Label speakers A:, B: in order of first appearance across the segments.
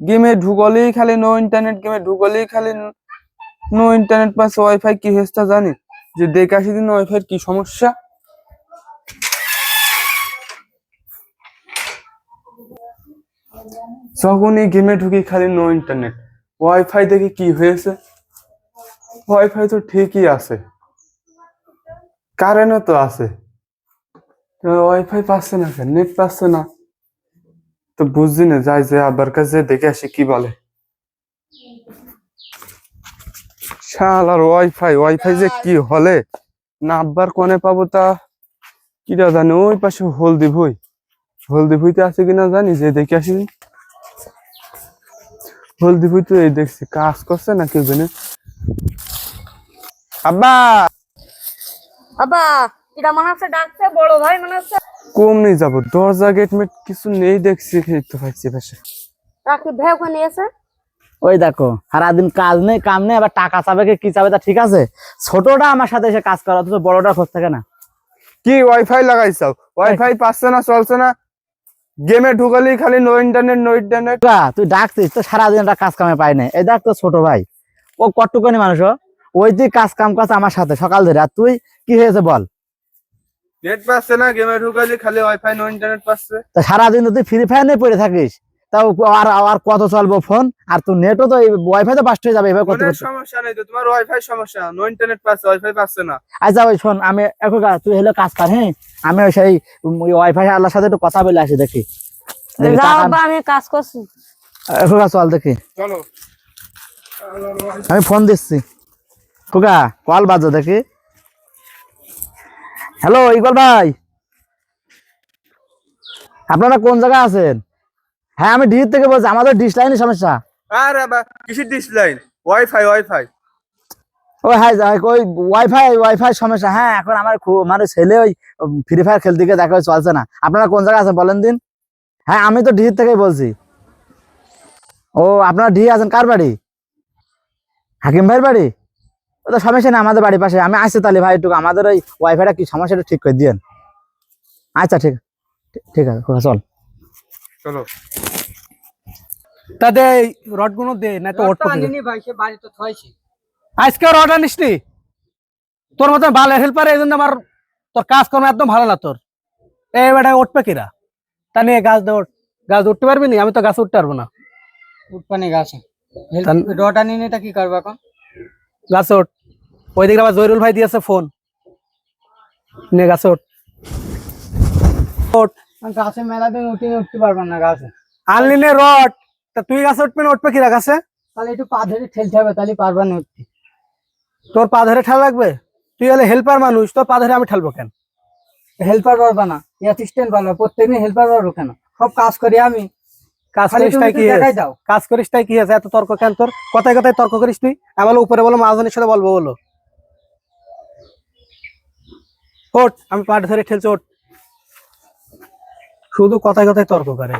A: গেমে ঢুকলেই খালি নো ইন্টারনেট গেমে ঢুকলেই খালি নো ইন্টারনেট পাচ্ছে ওয়াইফাই কি হয়েছে জানি? যে দেখে আসি দিন ওয়াইফাই কি সমস্যা? যখনই গেমে ঢুকি খালি নো ইন্টারনেট ওয়াইফাই দেখে কি হয়েছে? ওয়াইফাই তো ঠিকই আছে কারেন্টও তো আছে। ওয়াইফাই পাচ্ছে না নেট পাচ্ছে না। তো বুঝছি না, যাই যে আব্বার কাছে দেখে আসি কি বলে। শালার ওয়াইফাই ওয়াইফাই যে কি হলে? না আব্বার কোনে পাবো তা কিটা জানি, ওই পাশে হলদি ভুই হলদি ভুইতে আছে কিনা জানি, যে দেখে আসি। হলদি ভুই তো এই দেখছি, কাজ করছে না কেউ আব্বা!
B: বাবা এটা মনে হচ্ছে ডাকছে বড় ভাই মনে হচ্ছে।
A: কম নিয়ে যাব দরজা গেট মেট কিছু নেই দেখছি তো পাশে
B: ভেউ ওখানে এসে।
C: ওই দেখো সারাদিন কাজ নেই কাম নেই আবার টাকা চাবে কি চাবে তা ঠিক আছে। ছোটটা আমার সাথে এসে কাজ করে অথচ বড়টা খোঁজ থাকে না।
A: কি ওয়াইফাই লাগাইছাও? ওয়াইফাই পাচ্ছে না চলছে না? গেমে ঢুকালি খালি নো ইন্টারনেট নো ইন্টারনেট
C: তুই ডাকছিস তো সারাদিন একটা কাজ কামে পাই না এই দেখ তো ছোট ভাই ও কটুকানি মানুষ। ওই তুই কাজ কাম করছে আমার সাথে সকাল ধরে। আর তুই কি হয়েছে বল?
A: নেট পাচ্ছে না গেমে ঢুকালি খালি ওয়াইফাই নো ইন্টারনেট পাচ্ছে
C: তা সারাদিন তুই ফ্রি ফায়ার নিয়ে পড়ে থাকিস তাও আর আর কত চলবো ফোন আর তুই নেটও তো ওয়াইফাই তো বাস্ট হয়ে যাবে এভাবে করতে
A: সমস্যা নেই তো তোমার ওয়াইফাই সমস্যা নো ইন্টারনেট পাচ্ছে ওয়াইফাই পাচ্ছে না।
C: আচ্ছা ওই শোন আমি এখন তুই হলো কাজ কর হ্যাঁ? আমি ওই সেই ওয়াইফাই আল্লাহর সাথে একটু কথা বলে আসি দেখি।
B: আমি কাজ করছি।
C: এখন চল দেখি।
A: চলো।
C: আমি ফোন দিচ্ছি। খোকা কল বাজো দেখি। হ্যালো ইকবাল ভাই। আপনারা কোন জায়গায় আছেন? হ্যাঁ আমি ডিজিট থেকে বলছি আমাদের ডিশ লাইনের সমস্যা।
A: আর কিসের ডিশ লাইন ওয়াইফাই ওয়াইফাই
C: হাই ওই ওয়াইফাই ওয়াইফাই সমস্যা। হ্যাঁ এখন আমার খুব মানে ছেলে ওই ফ্রি ফায়ার খেলতে গিয়ে দেখা চলছে না। আপনারা কোন জায়গায় আছেন বলেন দিন? হ্যাঁ আমি তো থেকেই বলছি। ও আপনারা ডি আছেন কার বাড়ি? হাকিম ভাইয়ের বাড়ি? ও তো সমস্যা নেই আমাদের বাড়ির পাশে। আমি আসছি তাহলে ভাই একটু আমাদের ওই ওয়াইফাইটা কি সমস্যাটা ঠিক করে দিয়েন। আচ্ছা ঠিক ঠিক- আছে চল।
A: চলো।
D: তাতে রডগুলো দে না তো ওট আজকে রড আনিস নি? তোর মতন ভালো হেল্পার এই জন্য আমার তোর কাজ কর্ম একদম ভালো না তোর। এই বেটা উঠবে কিরা? তা নিয়ে গাছ দে গাছ উঠতে পারবি নি? আমি তো গাছ উঠতে পারব না।
E: উঠপানি গাছে। রটা নিয়ে এটা কি করব এখন?
D: গাছে ওঠ ওই দিকে আবার জয়রুল ভাই দিয়েছে ফোন নিয়ে গাছে ওঠ ওঠ
E: গাছে মেলা দিন উঠে উঠতে পারব না গাছে।
D: আনলি নে রড তা তুই গাছে উঠবি না উঠবে কিরা গাছে?
E: তাহলে একটু পা ধরে ঠেলতে হবে তাহলে পারবা না উঠতে।
D: তোর পা ধরে ঠেলা লাগবে? তুই হলে হেল্পার মানুষ তোর পা ধরে আমি ঠেলবো কেন?
E: হেল্পার পারবা না অ্যাসিস্ট্যান্ট পারবা প্রত্যেকদিন হেল্পার পারব কেন? সব কাজ করি আমি।
D: কাজ করিস তাই কি কাজ করিস তাই আছে এত তর্ক কেন তোর? কথায় কথায় তর্ক করিস তুই? আমি বলো উপরে বলো মহাজনের সাথে বলব বলো। ওট আমি পাট ধরে ঠেলছি ওট শুধু কথায় কথায় তর্ক করে।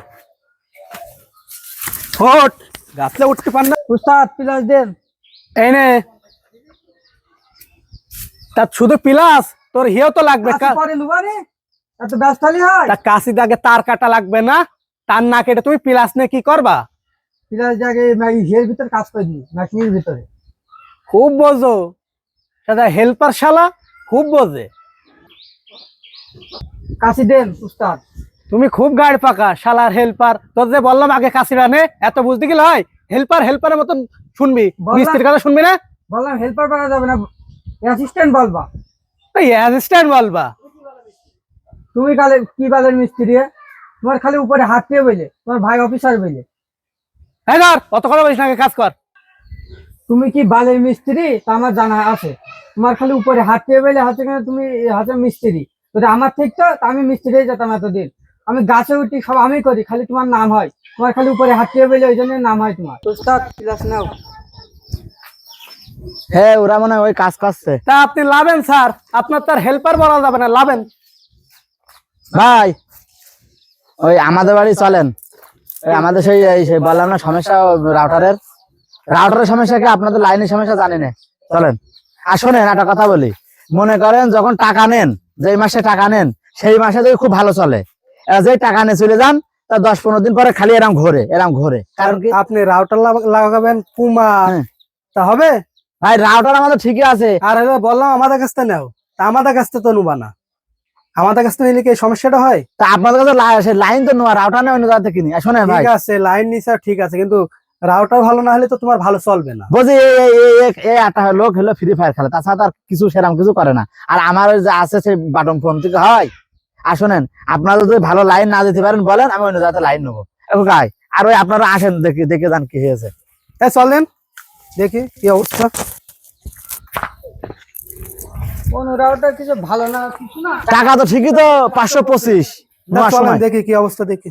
D: ওট গাছলে উঠতে পার না।
E: উস্তাদ প্লাস দেন
D: এই নে। তা শুধু পিলাস তোর হিও তো লাগবে
E: হয়।
D: তা কাশি দাগে তার কাটা লাগবে না তার না কেটে তুমি পিলাস নিয়ে কি করবা?
E: প্লাস জায়গায় ইয়ের ভিতরে কাজ করে দিই মেশিনের ভিতরে।
D: খুব বোঝো। সেটা হেল্পার শালা খুব বোঝে।
E: কাশি দেন উস্তাদ।
D: তুমি খুব গাড় পাকা শালার হেল্পার তোর যে বললাম আগে কাশিরা নে এত বুঝতে গেলে হয়? হেল্পার হেল্পারের মতন শুনবি। মিস্ত্রির কথা শুনবি না?
E: বললাম হেল্পার পারা যাবে না অ্যাসিস্ট্যান্ট বলবা।
D: অ্যাসিস্ট্যান্ট বলবা।
E: তুমি কালে কি বালের মিস্ত্রি? তোমার খালি উপরে হাত দিয়ে বলে তোমার ভাই অফিসার বলে
D: হ্যাঁ ধর অত কথা বলিস না কাজ কর।
E: তুমি কি বালের মিস্ত্রি? তা আমার জানা আছে। তোমার খালি উপরে হাত দিয়ে বলে হাতে কেন তুমি হাতে মিস্ত্রি। যদি আমার ঠিক তো আমি মিস্ত্রি হয়ে যেতাম এতদিন। আমি গাছে উঠি সব আমি করি খালি তোমার নাম হয়। তোমার খালি উপরে হাত দিয়ে বলে ওই জন্য নাম হয় তোমার। ক্লাস নাও।
C: হ্যাঁ ওরা মনে হয় ওই কাজ করছে।
D: তা আপনি লাভেন স্যার। আপনার তার হেল্পার বলা যাবে না লাভেন।
C: ভাই ওই আমাদের বাড়ি চলেন। ওই আমাদের সেই এই সেই বললাম না সমস্যা রাউটারের রাউটারের সমস্যা কি আপনাদের লাইনের সমস্যা জানি না। চলেন। শোনেন একটা কথা বলি। মনে করেন যখন টাকা নেন যেই মাসে টাকা নেন সেই মাসে যদি খুব ভালো চলে। যেই টাকা নিয়ে চলে যান তা দশ পনেরো দিন পরে খালি এরম ঘোরে এরম ঘোরে। কারণ কি
D: আপনি রাউটার লাগাবেন পুমা
C: হ্যাঁ।
D: তা হবে?
C: ভাই রাউটার আমাদের ঠিকই আছে।
D: আর বললাম আমাদের কাছ থেকে নাও। তা আমাদের কাছ থেকে তো নুবা না। আমাদের কাছ থেকে নিলে কি সমস্যাটা হয়?
C: তা আপনাদের কাছে লাইন তো নোয়া রাউটার নেই অন্য জায়গা থেকে কিনি শোনেন ভাই।
D: ঠিক আছে লাইন নিচে ঠিক আছে কিন্তু রাউটার ভালো না হলে তো তোমার ভালো চলবে না।
C: বলছি এই আটা লোক হলো ফ্রি ফায়ার খেলে তাছাড়া তার কিছু সেরাম কিছু করে না। আর আমার ওই যে আছে সেই বাটন ফোন থেকে হয়? আর শোনেন আপনারা যদি ভালো লাইন না দিতে পারেন বলেন আমি অন্য জায়গাতে লাইন নেব। এখন গাই আর ওই আপনারা আসেন দেখে দেখে যান কি হয়েছে।
D: এ চলেন দেখি কি অবস্থা।
E: কোন কিছু ভালো না কিছু না?
C: টাকা তো ঠিকই তো পাঁচশো পঁচিশ।
D: দেখি কি অবস্থা দেখি।